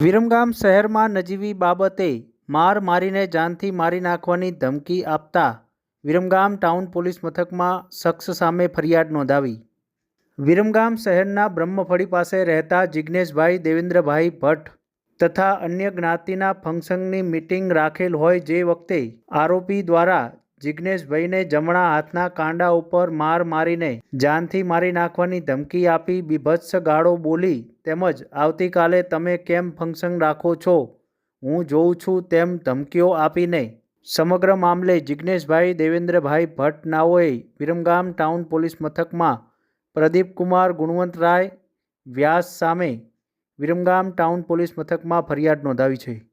વિરમગામ શહેરમાં નજીવી બાબતે માર મારીને જાનથી મારી નાખવાની ધમકી આપતા વિરમગામ ટાઉન પોલીસ મથકમાં શખ્સ સામે ફરિયાદ નોંધાવી. વિરમગામ શહેરના બ્રહ્મફળી પાસે રહેતા જિજ્ઞેશભાઈ દેવેન્દ્રભાઈ ભટ્ટ તથા અન્ય જ્ઞાતિના ફંક્શનની મિટિંગ રાખેલ હોય જે વખતે આરોપી દ્વારા જિજ્ઞેશભાઈને જમણા હાથના કાંડા ઉપર માર મારીને જાનથી મારી નાખવાની ધમકી આપી, બીભત્સ ગાળો બોલી તેમજ આવતીકાલે તમે કેમ ફંક્શન રાખો છો? હું જોઉં છું તેમ ધમકીઓ આપીને. સમગ્ર મામલે જિજ્ઞેશભાઈ દેવેન્દ્રભાઈ ભટ્ટ નાઓએ વિરમગામ ટાઉન પોલીસ મથકમાં પ્રદીપકુમાર ગુણવંતરાય વ્યાસ સામે વિરમગામ ટાઉન પોલીસ મથકમાં ફરિયાદ નોંધાવી છે.